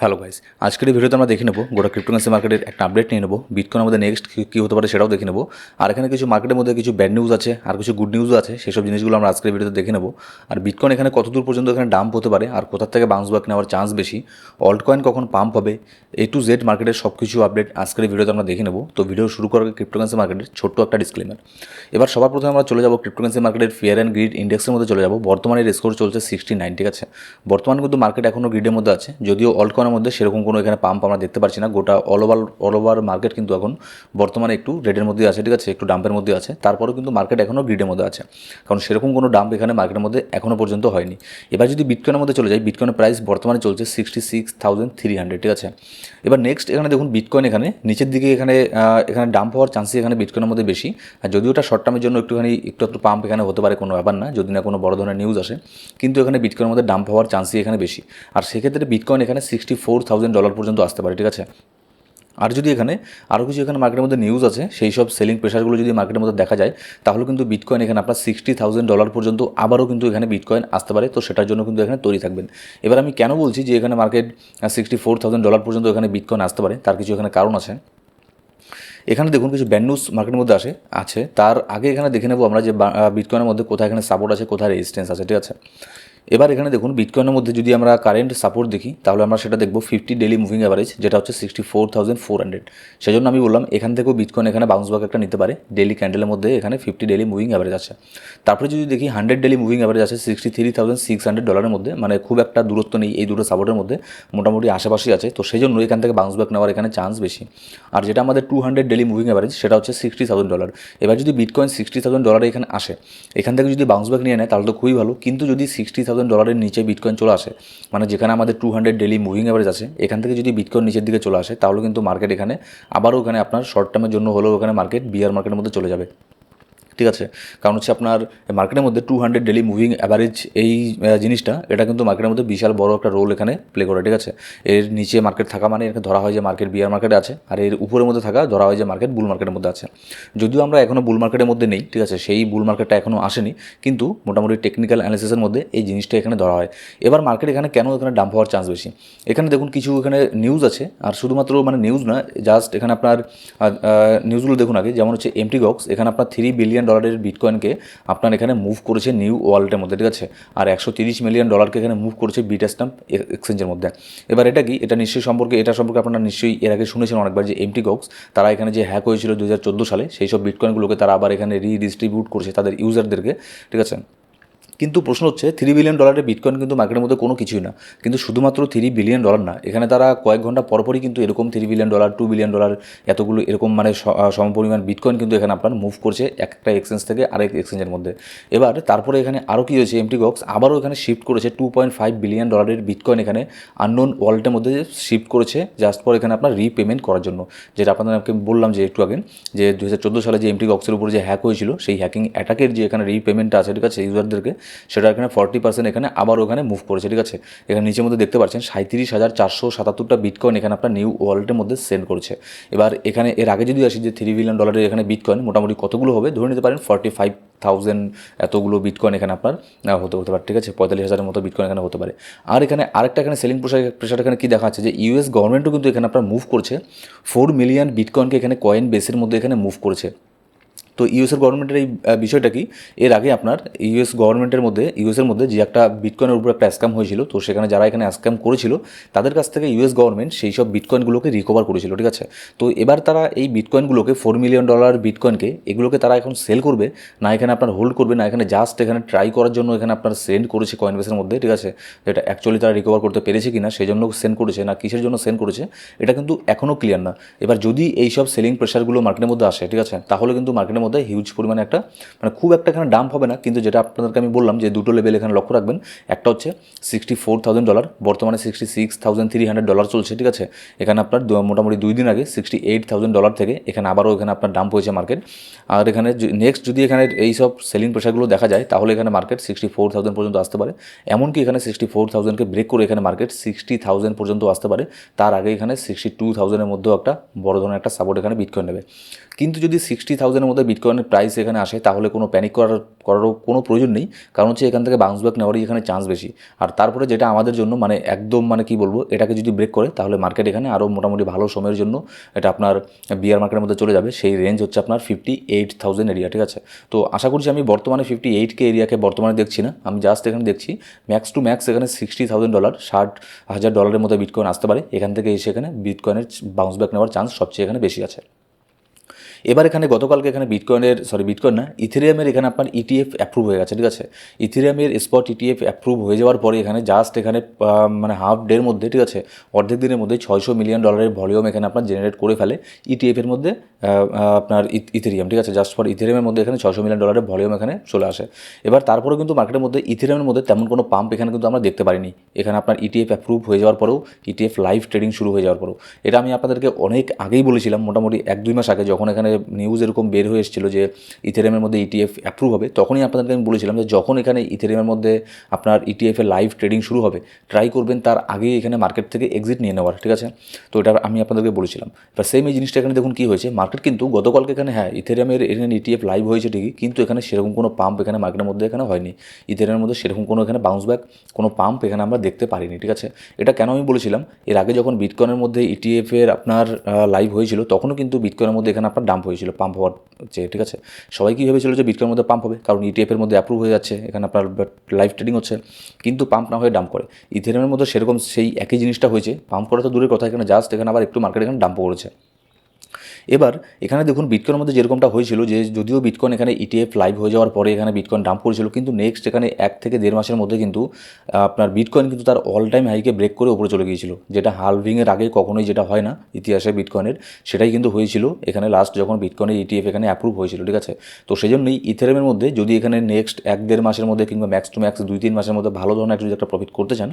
Hello guys আজকের এই ভিডিওতে আমরা দেখে নেব গোটা ক্রিপ্টোকারেন্সি মার্কেটের একটা আপডেট নিয়ে নেব বিটকয়েন আমাদের নেক্সট কী হতে পারে সেটাও দেখে নেব, আর এখানে কিছু মার্কেটের মধ্যে কিছু ব্যাড নিউজ আছে, আর কিছু গুড নিউজও আছে, সেসব জিনিসগুলো আমরা আজকের ভিডিওতে দেখে নেব। আর বিটকয়েন এখানে কতদূর পর্যন্ত এখানে ডাম্প হতে পারে, আর কোথার থেকে বাউন্স ব্যাক নেওয়ার চান্স বেশি অল্ট কয়েন কখন পাম্প হবে এ টু জেড মার্কেটের সব কিছু আপডেট আজকের এই ভিডিওতে আমরা দেখে নেব। তো ভিডিও শুরু করার ক্রিপ্টোকারেন্সি মার্কেটের ছোট্ট একটা ডিসক্লেমার এবার সবার প্রথমে আমরা চলে যাব ক্রিপ্টোকারেন্সি মার্কেটের ফিয়ার অ্যান্ড গ্রিড ইন্ডেক্সের মধ্যে চলে যাব। বর্তমানে স্কোর চলছে সিক্সটি নাইন ঠিক আছে? বর্তমানে কিন্তু মার্কেট এখনও গ্রিডের মধ্যে আছে, যদিও অল্ট কয়েনের মধ্যে সেরকম কোনো এখানে পাম্প আমরা দেখতে পাচ্ছি না। গোটা all over all over market কিন্তু এখন বর্তমানে একটু রেডের মধ্যে আছে, ঠিক আছে? একটু ডাম্পের মধ্যে আছে। তারপরেও কিন্তু মার্কেট এখনও গ্রিডের মধ্যে আছে। কারণ সেরকম কোনো ডাম্প এখানে মার্কেটের মধ্যে এখনও পর্যন্ত হয়নি। এবার যদি বিটকয়েনের মধ্যে চলে যাই বিটকয়েনের প্রাইস বর্তমানে চলছে sixty six thousand three hundred ঠিক আছে? এবার নেক্সট এখানে দেখুন বিটকয়েন এখানে, নিচের দিকে এখানে এখানে ডাম্প হওয়ার চান্সই এখানে বিটকয়েনের মধ্যে বেশি। আর যদিও ওটা শর্ট টার্মের জন্য একটুখানি, একটু একটু পাম্প এখানে হতে পারে, কোনো ব্যাপার না। যদি না কোনো বড় ধরনের নিউজ আসে। কিন্তু এখানে বিটকয়েনের মধ্যে ডাম্প হওয়ার চান্সই এখানে বেশি। আর সেক্ষেত্রে বিটকয়েন এখানে সিক্সটি ফোর থাউজেন্ড ডলার পর্যন্ত আসতে পারে, ঠিক আছে? আর যদি এখানে আরও কিছু এখানে মার্কেটের মধ্যে নিউজ আছে, সেই সব সেলিং প্রেশারগুলো যদি মার্কেটের মধ্যে দেখা যায়, তাহলে কিন্তু বিটকয়েন এখানে আপনার সিক্সটি থাউজেন্ড ডলার পর্যন্ত আবারও কিন্তু এখানে বিটকয়েন আসতে পারে, তো সেটার জন্য কিন্তু এখানে তৈরি থাকবেন। এবার আমি কেন বলছি যে এখানে market sixty four thousand dollar পর্যন্ত এখানে বিটকয়েন আসতে পারে, তার কিছু এখানে কারণ আছে। এখানে দেখুন কিছু ব্যান্ড নিউজ মার্কেটের মধ্যে আসে, আছে। তার আগে এখানে দেখে নেব আমরা যে বিটকয়েনের মধ্যে কোথায় এখানে সাপোর্ট আছে, কোথায় রেজিস্ট্যান্স আছে, ঠিক আছে? এবার এখানে দেখুন বিটকয়েনের মধ্যে যদি আমরা কারেন্ট সাপোর্ট দেখি, তাহলে আমরা সেটা দেখব ফিফটি ডেলি মুভিং অ্যাভারেজ যেটা হচ্ছে sixty four thousand four hundred সেজন্য আমি বললাম, এখান থেকেও বিটকয়েন এখানে বাউন্স ব্যাক একটা নিতে পারে ডেলি ক্যান্ডেলের মধ্যে এখানে ফিফটি ডেলি মুভিং অ্যাভারেজ আছে। তারপরে যদি দেখি হান্ড্রেড ডেলি মুভিং অ্যাভারেজ আছে sixty three thousand six hundred ডলারের মধ্যে মানে খুব একটা দূরত্ব নেই এই দুটো সাপোর্টের মধ্যে, মোটামুটি আশেপাশেই আছে, তো সেই জন্য এখান থেকে বাউন্স ব্যাক নেওয়ার এখানে চান্স বেশি। আর যেটা আমাদের two hundred daily moving average সেটা হচ্ছে সিক্সটি থাউজেন্ড ডলার এবার যদি বিটকয়েন সিক্সটি থাউজেন্ড ডলারে এখানে আসে, এখান থেকে যদি বাউন্স ব্যাক নিয়ে নেয়, তাহলে তো খুবই ভালো, কিন্তু যদি সিক্সটি থাউজেন্ড ডলারের নিচে বিটকয়েন চলে আসে। মানে যেখানে আমাদের two hundred daily moving average আছে, এখান থেকে যদি বিটকয়েন নিচের দিকে চলে আসে, তাহলে কিন্তু মার্কেট এখানে আবারও ওখানে আপনার শর্ট টার্মের জন্য হলেও ওখানে মার্কেট বিয়ার মার্কেটের মধ্যে চলে যাবে। ঠিক আছে। কারণ হচ্ছে আপনার মার্কেটের মধ্যে two hundred daily moving average এই জিনিসটা, এটা কিন্তু মার্কেটের মধ্যে বিশাল বড় একটা রোল এখানে প্লে করে, ঠিক আছে। এর নিচে মার্কেট থাকা মানে এখানে ধরা হয় যে মার্কেট বিয়ার মার্কেটে আছে, আর এর উপরের মধ্যে থাকা ধরা হয় যে মার্কেট বুল মার্কেটের মধ্যে আছে। যদিও আমরা এখনও বুল মার্কেটের মধ্যে নেই, ঠিক আছে, সেই বুল মার্কেটটা এখনও আসেনি, কিন্তু মোটামুটি টেকনিক্যাল অ্যানালিসিসের মধ্যে এই জিনিসটা এখানে ধরা হয়। এবার মার্কেট এখানে কেন এখানে ডাম্প হওয়ার চান্স বেশি? এখানে দেখুন কিছু এখানে নিউজ আছে, আর শুধুমাত্র মানে নিউজ না জাস্ট এখানে আপনার নিউজগুলো দেখুন আগে, যেমন হচ্ছে এমটি গক্স এখানে আপনার থ্রি বিলিয়ন ডলারের বিটকয়েনকে আপনার এখানে মুভ করেছে নিউ ওয়ার্ল্ডের মধ্যে, ঠিক আছে? আর একশো তিরিশ মিলিয়ন ডলারকে এখানে মুভ করেছে বিটা স্ট্যাম্প এক্সচেঞ্জের মধ্যে। এবার এটা কি? এটা নিশ্চয়ই সম্পর্কে, এটা সম্পর্কে আপনারা নিশ্চয়ই এর আগে শুনেছেন অনেকবার যে এমটি গক্স তারা এখানে যে হ্যাক হয়েছিল দু হাজার চোদ্দ সালে, সেই সব বিটকয়েনগুলোকে তারা আবার এখানে রিডিস্ট্রিবিউট করছে তাদের ইউজারদেরকে ঠিক আছে? কিন্তু প্রশ্ন হচ্ছে থ্রি বিলিয়ন ডলারের বিটকয়েন কিন্তু মার্কেটের মধ্যে কোনো কিছুই না। কিন্তু শুধুমাত্র থ্রি বিলিয়ন ডলার না, এখানে তারা কয়েক ঘণ্টা পরপরই কিন্তু এরকম three billion dollar two billion dollar এতগুলো এরকম মানে সমপরিমাণ বিটকয়েন কিন্তু এখানে আপনার মুভ করছে একটা এক্সচেঞ্জ থেকে আরেক এক্সচেঞ্জের মধ্যে। এবার তারপরে এখানে আরও কী হয়েছে এমটি বক্স আবারও এখানে শিফট করেছে টু পয়েন্ট ফাইভ বিলিয়ন ডলারের বিটকয়েন এখানে আননোন ওয়ালেটের মধ্যে শিফট করেছে জাস্ট পর এখানে আপনার রিপেমেন্ট করার জন্য। যেটা আপনাদেরকে বললাম যে একটু আগে, যে দু হাজার চোদ্দ সালে যে এমটি বক্সের উপরে যে হ্যাক হয়েছিল, সেই হ্যাকিং অ্যাটাকের যে এখানে রিপেমেন্টটা আছে, ঠিক আছে ইউজারদেরকে সেটা এখানে ফর্টি পার্সেন্ট এখানে আবার ওখানে মুভ করেছে, ঠিক আছে? এখানে নিচের মধ্যে দেখতে পাচ্ছেন সাঁত্রিশ হাজার চারশো সাতাত্তরটা বিটকয়েন এখানে আপনার নিউ ওয়ালেটের মধ্যে সেন্ড করেছে। এবার এখানে এর আগে যদি আসি যে থ্রি বিলিয়ন ডলারের এখানে বিটকয়েন মোটামুটি কতগুলো হবে? ধরে নিতে পারেন ফর্টি ফাইভ থাউজেন্ড এতগুলো বিটকয়েন এখানে আপনার হতে হতে পারে, ঠিক আছে? পঁয়তাল্লিশ হাজারের মতো বিটকয়েন এখানে হতে পারে। আর এখানে আরেকটা এখানে সেলিং প্রেশার প্রেশার এখানে কী দেখা যাচ্ছে যে ইউএস গভর্নমেন্টও কিন্তু এখানে আপনার মুভ করছে। ফোর মিলিয়ন বিটকয়েনকে এখানে কয়েন বেসের মধ্যে এখানে মুভ করেছে। তো ইউএসের গভর্নমেন্টের এই বিষয়টা কি? এর আগে আপনার ইউএস গভর্নমেন্টের মধ্যে ইউএসের মধ্যে যে একটা বিটকয়েনের উপর একটা স্ক্যাম হয়েছিল, তো সেখানে যারা এখানে স্ক্যাম করেছিল, তাদের কাছ থেকে ইউএস গভর্নমেন্ট সেই সব বিটকয়েনগুলোকে রিকভার করেছিল, ঠিক আছে? তো এবার তারা এই বিটকয়েনগুলোকে ফোর মিলিয়ন ডলার বিটকয়েনকে এগুলোকে তারা এখন সেল করবে, না এখানে আপনার হোল্ড করবে, না এখানে জাস্ট এখানে ট্রাই করার জন্য এখানে আপনার সেন্ড করেছে কয়েনবেসের মধ্যে, ঠিক আছে? এটা অ্যাকচুয়ালি তারা রিকভার করতে পেরেছে কিনা সেই জন্য সেন্ড করেছে, না কিসের জন্য সেন্ড করেছে, এটা কিন্তু এখনও ক্লিয়ার না। এবার যদি এই সব সেলিং প্রেশারগুলো মার্কেটের মধ্যে আসে, ঠিক আছে? তাহলে কিন্তু মার্কেটের মধ্যে হিউজ পরিমাণে একটা মানে খুব একটা এখানে ডাম্প হবে না, কিন্তু যেটা আপনাদেরকে আমি বললাম যে দুটো লেভেল এখানে লক্ষ্য রাখবেন, একটা হচ্ছে সিক্সটি ফোর থাউজেন্ড ডলার বর্তমানে sixty six thousand three hundred dollar চলছে, ঠিক আছে? এখানে আপনার মোটামুটি দুই দিন আগে সিক্সটি এইট থাউজেন্ড ডলার থেকে এখানে আবারও এখানে আপনার ডাম্প হয়েছে মার্কেট আর এখানে নেক্সট যদি এখানে এই সব সেলিং প্রেশারগুলো দেখা যায়, তাহলে এখানে মার্কেট সিক্সটি ফোর থাউজেন্ড পর্যন্ত আসতে পারে। এমনকি এখানে সিক্সটি ফোর থাউজেন্ডকে ব্রেক করে এখানে মার্কেট সিক্সটি থাউজেন্ড পর্যন্ত আসতে পারে। তার আগে এখানে সিক্সটি টু থাউজেন্ডের মধ্যেও একটা বড় ধরনের একটা সাপোর্ট এখানে বিটকয়েন নেবে। কিন্তু যদি সিক্সটি থাউজেন্ডের মধ্যে বিটকয়েনের প্রাইস এখানে আসে, তাহলে কোনো প্যানিক করার, করারও কোনো প্রয়োজন নেই। কারণ হচ্ছে এখান থেকে বাউন্স ব্যাক নেওয়ারই এখানে চান্স বেশি। আর তারপরে যেটা আমাদের জন্য মানে একদম মানে কি বলব, এটাকে যদি ব্রেক করে, তাহলে মার্কেট এখানে আরও মোটামুটি ভালো সময়ের জন্য এটা আপনার বিয়ার মার্কেটের মধ্যে চলে যাবে। সেই রেঞ্জ হচ্ছে আপনার ফিফটি এইট থাউজেন্ড এরিয়া ঠিক আছে? তো আশা করছি আমি বর্তমানে ফিফটি এইট কে এরিয়াকে বর্তমানে দেখছি না। আমি জাস্ট এখানে দেখছি ম্যাক্স টু ম্যাক্স এখানে সিক্সটি থাউজেন্ড ডলার ষাট হাজার ডলারের মতো বিটকয়েন আসতে পারে। এখান থেকে এসে এখানে বিটকয়েনের বাউন্স ব্যাক নেওয়ার চান্স সবচেয়ে এখানে বেশি আছে। এবার এখানে গতকালকে এখানে বিটকয়েনের সরি বিটকয়েন না ইথেরিয়ামের এখানে আপনার ইটিএফ অ্যাপ্রুভ হয়ে গেছে ঠিক আছে? ইথেরিয়ামের স্পট ইটিএফ অ্যাপ্রুভ হয়ে যাওয়ার পরে এখানে জাস্ট এখানে মানে হাফ ডের মধ্যে ঠিক আছে? অর্ধেক দিনের মধ্যে ছয়শো মিলিয়ন ডলারের ভলিউম এখানে আপনার জেনারেট করে ফেলে ইটিএফের মধ্যে আহ, আহ, আপনার ইথেরিয়াম, ঠিক আছে? জাস্ট ফর ইথেরিয়ামের মধ্যে এখানে ছয়শো মিলিয়ন ডলারের ভলিউম এখানে চলে আসে। এবার তারপরেও কিন্তু মার্কেটের মধ্যে ইথেরিয়ামের মধ্যে তেমন কোনো পাম্প এখানে কিন্তু আমরা দেখতে পারিনি। এখানে আপনার ইটিএফ অ্যাপ্রুভ হয়ে যাওয়ার পরেও ইটিএফ লাইভ ট্রেডিং শুরু হয়ে যাওয়ার পরেও। এটা আমি আপনাদেরকে অনেক আগেই বলেছিলাম, মোটামুটি এক দুই মাস আগে যখন এখানে নিউজ এরকম বের হয়ে এসেছিল যে ইথেরিয়ামের মধ্যে ইটিএফ অ্যাপ্রুভ হবে, তখনই আপনাদেরকে আমি বলেছিলাম যে যখন এখানে ইথেরিয়ামের মধ্যে আপনার ইটিএফের লাইভ ট্রেডিং শুরু হবে ট্রাই করবেন তার আগেই এখানে মার্কেট থেকে এক্সিট নিয়ে নেওয়ার, ঠিক আছে? তো এটা আমি আপনাদেরকে বলেছিলাম। এবার সেম এই জিনিসটা এখানে দেখুন কী হয়েছে। মার্কেট কিন্তু গতকালকে এখানে হ্যাঁ ইথেরিয়ামের এখানে ইটিএফ লাইভ হয়েছে ঠিকই, কিন্তু এখানে সেরকম কোনো পাম্প এখানে মার্কেটের মধ্যে এখানে হয়নি। ইথেরিয়ামের মধ্যে সেরকম কোনো এখানে বাউন্স ব্যাক কোনো পাম্প এখানে আমরা দেখতে পারিনি, ঠিক আছে? এটা কেন আমি বলেছিলাম? এর আগে যখন বিটকয়েনের মধ্যে ইটিএফের আপনার লাইভ হয়েছিল, তখনও কিন্তু বিটকয়েনের মধ্যে এখানে আপনার ডাম্প হয়েছিল পাম্প হওয়ার যে ঠিক আছে? সবাই কি ভেবেছিল যে বিটকয়েনের মধ্যে পাম্প হবে? কারণ ইটিএফের মধ্যে অ্যাপ্রুভ হয়ে যাচ্ছে, এখানে আপনার লাইভ ট্রেডিং হচ্ছে, কিন্তু পাম্প না হয়ে ডাম্প করে। ইথেরিয়ামের মধ্যে সেরকম সেই একই জিনিসটা হয়েছে পাম্প করা তো দূরের কথা, এখানে জাস্ট এখানে আবার একটু মার্কেট এখানে ডাম্প করেছে। এবার এখানে দেখুন বিটকয়েনের মধ্যে যেরকমটা হয়েছিল যে যদিও বিটকয়েন এখানে ইটিএফ লাইভ হয়ে যাওয়ার পরে এখানে বিটকয়েন ডাম্প করেছিল, কিন্তু নেক্সট এখানে এক থেকে দেড় মাসের মধ্যে কিন্তু আপনার বিটকয়েন কিন্তু তার অল টাইম হাইকে ব্রেক করে উপরে চলে গিয়েছিল। যেটা হালভিংয়ের আগে কখনোই যেটা হয় না ইতিহাসে বিটকয়েনের সেটাই কিন্তু হয়েছিল। এখানে লাস্ট যখন বিটকয়েনের ইটিএফ এখানে অ্যাপ্রুভ হয়েছিল, ঠিক আছে? তো সেই জন্যই ইথেরিয়ামের মধ্যে যদি এখানে নেক্সট এক দেড় মাসের মধ্যে কিংবা ম্যাক্স টু ম্যাক্স দুই তিন মাসের মধ্যে ভালো ধরনের একটা যদি একটা প্রফিট করতে চান,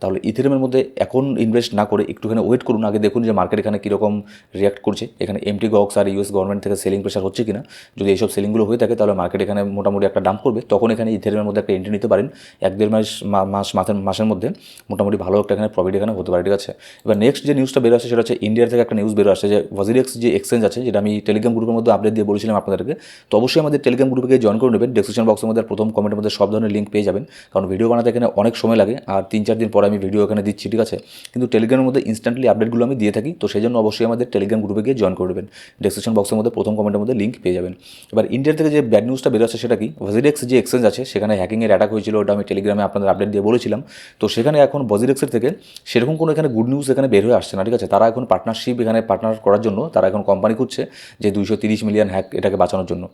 তাহলে ইথেরিয়ামের মধ্যে এখন ইনভেস্ট না করে একটুখানি ওয়েট করুন। আগে দেখুন যে মার্কেট এখানে কীরকম রিয়াক্ট করছে। এখানে এমটি গক্স আর ইউএস গভর্নমেন্ট থেকে সেলিং প্রেশার হচ্ছে কিনা, যদি এইসব সেলিংগুলো হয়ে থাকে, তাহলে মার্কেট এখানে মোটামুটি একটা ডাম্প করবে। তখন এখানে ইথেরিয়ামের মধ্যে একটা এন্ট্রি নিতে পারেন। এক দেড় মাস মাস মাসের মাসের মধ্যে মোটামুটি ভালো একটা এখানে প্রফিট এখানে হতে পারে, ঠিক আছে? এবার নেক্সট যে নিউজটা বেরো আসছে, সেটা হচ্ছে ইন্ডিয়ার থেকে একটা নিউজ বেরো আসছে যে ওয়াজিরেক্স যে এক্সচেঞ্জ আছে, যেটা আমি টেলিগ্রাম গ্রুপের মধ্যে আপডেট দিয়ে বলেছিলাম আপনাদেরকে, তো অবশ্যই আমাদের টেলিগ্রাম গ্রুপে গিয়ে জয়েন করে নেবেন। ডেসক্রিপশন বক্সের মধ্যে প্রথম কমেন্টের মধ্যে সব ধরনের লিঙ্ক পেয়ে যাবেন। কারণ ভিডিও বানাতে এখানে অনেক সময় লাগে, আর তিন চার দিন পরে আমি ভিডিও এখানে দিচ্ছি, ঠিক আছে? কিন্তু টেলিগ্রামের মধ্যে ইনস্ট্যান্টলি আপডেটগুলো আমি দিয়ে থাকি, তো সেই জন্য অবশ্যই আমাদের টেলিগ্রাম গ্রুপে গিয়ে জয়েন করে নেবেন। ডেসক্রিপশন বক্সের মধ্যে, প্রথম কমেন্টের মধ্যে লিঙ্ক পেয়ে যাবেন। এবার ইন্ডিয়ার থেকে যে ব্যাড নিউজটা বেরোচ্ছে সেটা কি? ভজিরেক্স যে এক্সচেঞ্জ আছে, সেখানে হ্যাকিংয়ের অ্যাটাক হয়েছিল, ওটা আমি টেলিগ্রামে আপনাদের আপডেট দিয়ে বলেছিলাম। তো সেখানে এখন ভজিরেক্সের থেকে সেরকম কোনো এখানে গুড নিউজ এখানে বের হয়ে আসছে না, ঠিক আছে? তারা এখন পার্টনারশিপ এখানে পার্টনার করার জন্য, তারা এখন কোম্পানি খুঁজছে যে দুইশো তিরিশ মিলিয়ন হ্যাক এটাকে বাঁচানোর জন্য।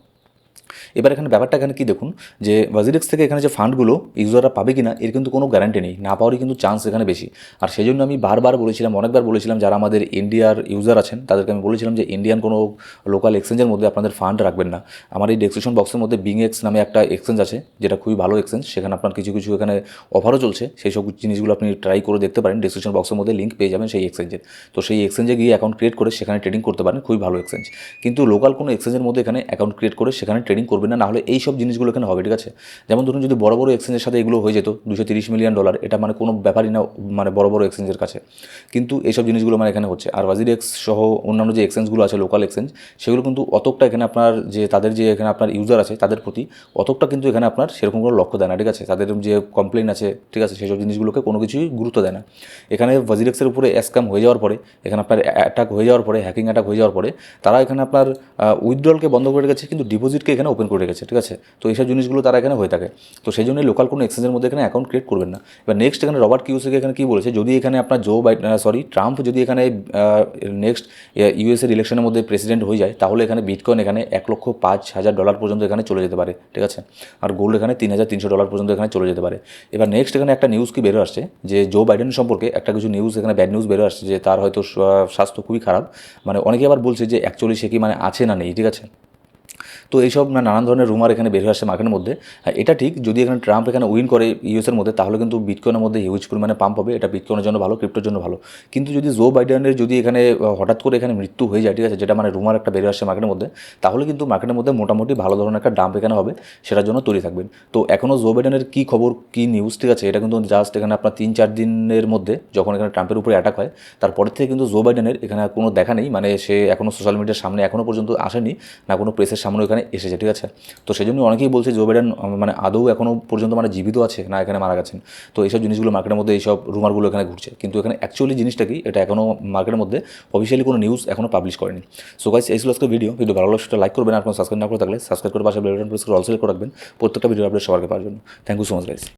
এবার এখানে ব্যাপারটা এখানে কি দেখুন, যে ওয়াজিরেক্স থেকে এখানে যে ফান্ডগুলো ইউজাররা পাবে কিনা, এর কিন্তু কোনো গ্যারান্টি নেই, না পাওয়ারই কিন্তু চান্স এখানে বেশি। আর সেই জন্য আমি বারবার বলেছিলাম, অনেকবার বলেছিলাম, যারা আমাদের ইন্ডিয়ার ইউজার আছেন, তাদেরকে আমি বলেছিলাম যে ইন্ডিয়ান কোনো লোকাল এক্সচেঞ্জের মধ্যে আপনাদের ফান্ড রাখবেন না। আমার এই ডেসক্রিপশন বক্সের মধ্যে বিং এক্স নামে একটা এক্সচেঞ্জ আছে, যেটা খুবই ভালো এক্সচেঞ্জ সেখানে আপনার কিছু কিছু এখানে অফারও চলছে, সেই সব জিনিসগুলো আপনি ট্রাই করে দেখতে পারেন ডেসক্রিপশন বক্সের মধ্যে লিঙ্ক পেয়ে যাবেন সেই এক্সচেঞ্জের তো সেই এক্সচেঞ্জে গিয়ে অ্যাকাউন্ট ক্রিয়েট করে সেখানে ট্রেডিং করতে পারেন, খুবই ভালো এক্সচেঞ্জ কিন্তু লোকাল কোনো এক্সচেঞ্জের মধ্যে এখানে অ্যাকাউন্ট ক্রিয়েট করে সেখানে ট্রেডিং করবেন না, নাহলে এই সব জিনিসগুলো এখানে হবে, ঠিক আছে? যেমন ধরুন যদি বড় বড় এক্সচেঞ্জের সাথে এগুলো হয়ে যেত দুশো তিরিশ মিলিয়ন ডলার এটা মানে কোনো ব্যাপারই না মানে বড় বড় এক্সচেঞ্জের কাছে। কিন্তু এইসব জিনিসগুলো মানে এখানে হচ্ছে। আর ওয়াজির এক্স সহ অন্যান্য যে এক্সচেঞ্জগুলো আছে লোকাল এক্সচেঞ্জ সেগুলো কিন্তু অতটা এখানে আপনার যে, তাদের যে এখানে আপনার ইউজার আছে, তাদের প্রতি অতটা কিন্তু এখানে আপনার সেরকম কোনো লক্ষ্য দেয় না, ঠিক আছে? তাদের যে কমপ্লেন আছে, ঠিক আছে? সেসব জিনিসগুলোকে কোনো কিছুই গুরুত্ব দেয় না। এখানে ওয়াজিরেক্সের উপরে স্ক্যাম হয়ে যাওয়ার পরে, এখানে আপনার অ্যাটাক হয়ে যাওয়ার পরে হ্যাকিং অ্যাটাক হয়ে যাওয়ার পরে, তারা এখানে আপনার উইথড্রলকে বন্ধ করে রেখেছে, কিন্তু ডিপোজিটকে এখানে ওপেন করে রেখেছে ঠিক আছে? তো এইসব জিনিসগুলো তারা এখানে হয়ে থাকে। তো সেই জন্য লোকাল কোনো এক্সচেঞ্জের মধ্যে এখানে অ্যাকাউন্ট ক্রিয়েট করবেন না। এবার নেক্সট এখানে রবার্ট কিউসেকে এখানে কী বলেছে? যদি এখানে আপনার জো বাই সরি ট্রাম্প যদি এখানে নেক্সট ইউএসের ইলেকশনের মধ্যে প্রেসিডেন্ট হয়ে যায়, তাহলে এখানে বিটকয়েন এখানে এক লক্ষ পাঁচ হাজার ডলার পর্যন্ত এখানে চলে যেতে পারে, ঠিক আছে? আর গোল্ড এখানে তিন হাজার তিনশো ডলার পর্যন্ত এখানে চলে যেতে পারে। এবার নেক্সট এখানে একটা নিউজ কি বেরো আসছে? যে জো বাইডেন সম্পর্কে একটা কিছু নিউজ এখানে ব্যাড নিউজ বেরো আসছে যে তার হয়তো স্বাস্থ্য খুবই খারাপ। মানে অনেকে আবার বলছে যে অ্যাকচুয়ালি সে কি মানে আছে না নেই, ঠিক আছে? তো এইসব নানান ধরনের রুমার এখানে বের হয়ে আসছে মার্কেটের মধ্যে। হ্যাঁ, এটা ঠিক যদি এখানে ট্রাম্প এখানে উইন করে ইউএসের মধ্যে তাহলে কিন্তু বিটকয়েনের মধ্যে হিউজ পরিমাণে পাম্প হবে এটা বিটকয়েনের জন্য ভালো ক্রিপ্টোর জন্য ভালো। কিন্তু যদি জো বাইডেনের যদি এখানে হঠাৎ করে এখানে মৃত্যু হয়ে যায় ঠিক আছে যেটা মানে রুমার একটা বের হয়ে আসছে মার্কেটের মধ্যে তাহলে কিন্তু মার্কেটের মধ্যে মোটামুটি ভালো ধরনের একটা ডাম্প এখানে হবে সেটার জন্য তৈরি থাকবেন। তো এখনও জো বাইডেনের কী খবর কী নিউজ ঠিক আছে এটা কিন্তু জাস্ট এখানে আপনার তিন চার দিনের মধ্যে যখন এখানে ট্রাম্পের উপরে অ্যাটাক হয় তারপর থেকে কিন্তু জো বাইডেনের এখানে কোনো দেখা নেই মানে সে এখনও সোশ্যাল মিডিয়ার সামনে এখনও পর্যন্ত আসেনি না কোনো প্রেসের সামনে ওখানে এসেছে, ঠিক আছে? তো সেই জন্য অনেকেই বলছে জো বাইডেন মানে আদৌ এখনও পর্যন্ত মানে জীবিত আছে, না এখানে মারা গেছেন। তো এইসব জিনিসগুলো মার্কেটের মধ্যে এইসব রুমারগুলো এখানে ঘুরছে। কিন্তু এখানে অ্যাকচুয়ালি জিনিসটা কি, এটা এখনও মার্কেটের মধ্যে অফিসিয়ালি কোনো নিউজ এখনও পাবলিশ করেনি। সো গাইস এই ছিল আজকে ভিডিও ভিডিও ভালো লাগলে সেটা লাইক করবেন, আর কোনো সাবস্ক্রাইব না করে থাকলে সাবস্ক্রাইব করে পাশে বেল বাটন প্রেস করে অলসো রাখবেন। প্রত্যেকটা ভিডিও আপডেট সবার পাওয়ার জন্য। Thank you so much guys